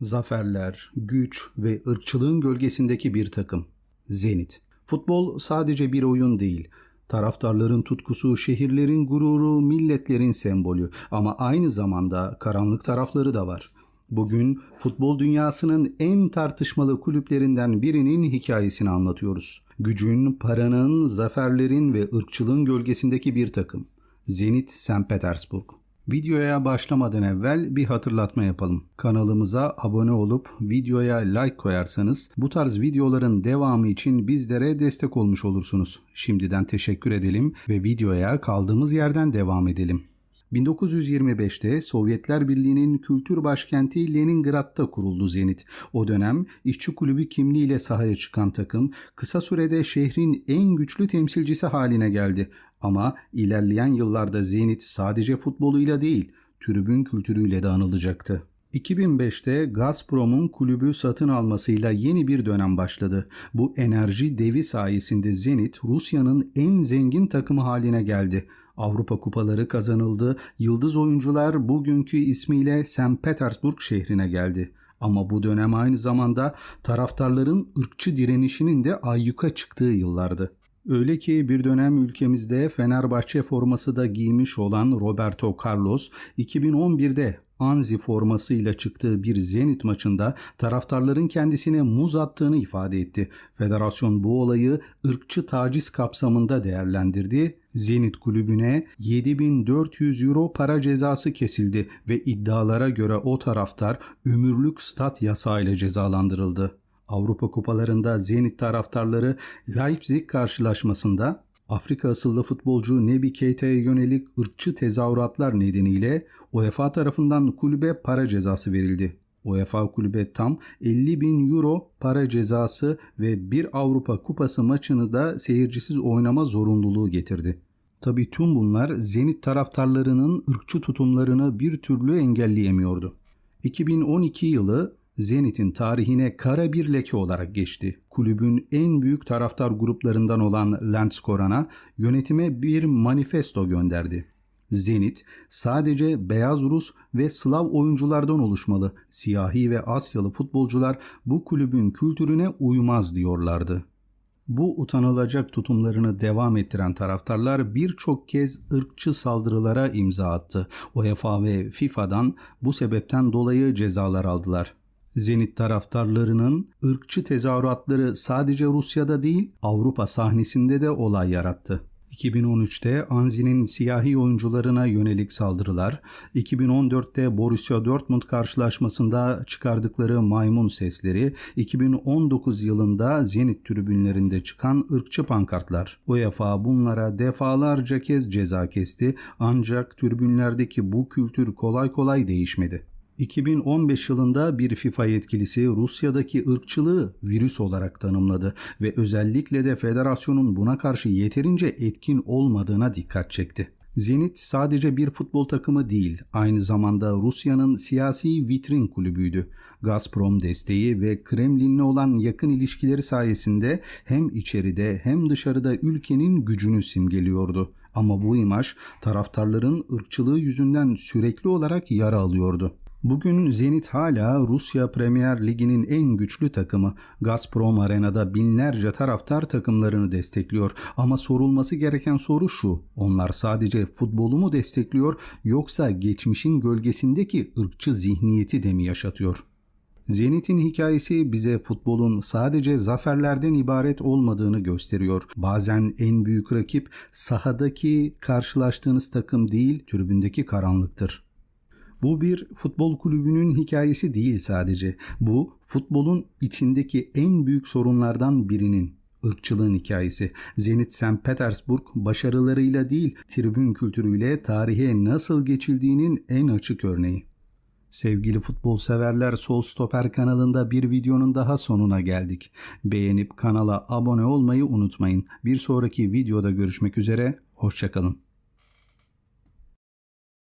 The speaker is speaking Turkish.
Zaferler, güç ve ırkçılığın gölgesindeki bir takım. Zenit. Futbol sadece bir oyun değil. Taraftarların tutkusu, şehirlerin gururu, milletlerin sembolü ama aynı zamanda karanlık tarafları da var. Bugün futbol dünyasının en tartışmalı kulüplerinden birinin hikayesini anlatıyoruz. Gücün, paranın, zaferlerin ve ırkçılığın gölgesindeki bir takım. Zenit St. Petersburg. Videoya başlamadan evvel bir hatırlatma yapalım. Kanalımıza abone olup videoya like koyarsanız bu tarz videoların devamı için bizlere destek olmuş olursunuz. Şimdiden teşekkür edelim ve videoya kaldığımız yerden devam edelim. 1925'te Sovyetler Birliği'nin kültür başkenti Leningrad'da kuruldu Zenit. O dönem işçi kulübü kimliğiyle sahaya çıkan takım kısa sürede şehrin en güçlü temsilcisi haline geldi. Ama ilerleyen yıllarda Zenit sadece futboluyla değil, tribün kültürüyle de anılacaktı. 2005'te Gazprom'un kulübü satın almasıyla yeni bir dönem başladı. Bu enerji devi sayesinde Zenit Rusya'nın en zengin takımı haline geldi. Avrupa kupaları kazanıldı. Yıldız oyuncular bugünkü ismiyle St. Petersburg şehrine geldi. Ama bu dönem aynı zamanda taraftarların ırkçı direnişinin de ayyuka çıktığı yıllardı. Öyle ki bir dönem ülkemizde Fenerbahçe forması da giymiş olan Roberto Carlos 2011'de Anzi formasıyla çıktığı bir Zenit maçında taraftarların kendisine muz attığını ifade etti. Federasyon bu olayı ırkçı taciz kapsamında değerlendirdi. Zenit kulübüne 7400 euro para cezası kesildi ve iddialara göre o taraftar ömürlük stat yasağıyla cezalandırıldı. Avrupa kupalarında Zenit taraftarları Leipzig karşılaşmasında Afrika asıllı futbolcu Nebi Keita'ya yönelik ırkçı tezahüratlar nedeniyle UEFA tarafından kulübe para cezası verildi. UEFA kulübe tam 50 bin euro para cezası ve bir Avrupa kupası maçını da seyircisiz oynama zorunluluğu getirdi. Tabi tüm bunlar Zenit taraftarlarının ırkçı tutumlarını bir türlü engelleyemiyordu. 2012 yılı Zenit'in tarihine kara bir leke olarak geçti. Kulübün en büyük taraftar gruplarından olan Lenskorana yönetime bir manifesto gönderdi. Zenit sadece beyaz Rus ve Slav oyunculardan oluşmalı. Siyahi ve Asyalı futbolcular bu kulübün kültürüne uymaz diyorlardı. Bu utanılacak tutumlarını devam ettiren taraftarlar birçok kez ırkçı saldırılara imza attı. UEFA ve FIFA'dan bu sebepten dolayı cezalar aldılar. Zenit taraftarlarının ırkçı tezahüratları sadece Rusya'da değil Avrupa sahnesinde de olay yarattı. 2013'te Anzi'nin siyahi oyuncularına yönelik saldırılar, 2014'te Borussia Dortmund karşılaşmasında çıkardıkları maymun sesleri, 2019 yılında Zenit tribünlerinde çıkan ırkçı pankartlar. UEFA bunlara defalarca kez ceza kesti ancak tribünlerdeki bu kültür kolay kolay değişmedi. 2015 yılında bir FIFA yetkilisi Rusya'daki ırkçılığı virüs olarak tanımladı ve özellikle de federasyonun buna karşı yeterince etkin olmadığına dikkat çekti. Zenit sadece bir futbol takımı değil, aynı zamanda Rusya'nın siyasi vitrin kulübüydü. Gazprom desteği ve Kremlin'le olan yakın ilişkileri sayesinde hem içeride hem dışarıda ülkenin gücünü simgeliyordu. Ama bu imaj taraftarların ırkçılığı yüzünden sürekli olarak yara alıyordu. Bugün Zenit hala Rusya Premier Ligi'nin en güçlü takımı. Gazprom Arena'da binlerce taraftar takımlarını destekliyor. Ama sorulması gereken soru şu. Onlar sadece futbolu mu destekliyor yoksa geçmişin gölgesindeki ırkçı zihniyeti de mi yaşatıyor? Zenit'in hikayesi bize futbolun sadece zaferlerden ibaret olmadığını gösteriyor. Bazen en büyük rakip sahadaki karşılaştığınız takım değil, tribündeki karanlıktır. Bu bir futbol kulübünün hikayesi değil sadece. Bu futbolun içindeki en büyük sorunlardan birinin ırkçılığın hikayesi. Zenit St. Petersburg başarılarıyla değil, tribün kültürüyle tarihe nasıl geçildiğinin en açık örneği. Sevgili futbol severler Sol Stoper kanalında bir videonun daha sonuna geldik. Beğenip kanala abone olmayı unutmayın. Bir sonraki videoda görüşmek üzere, hoşçakalın.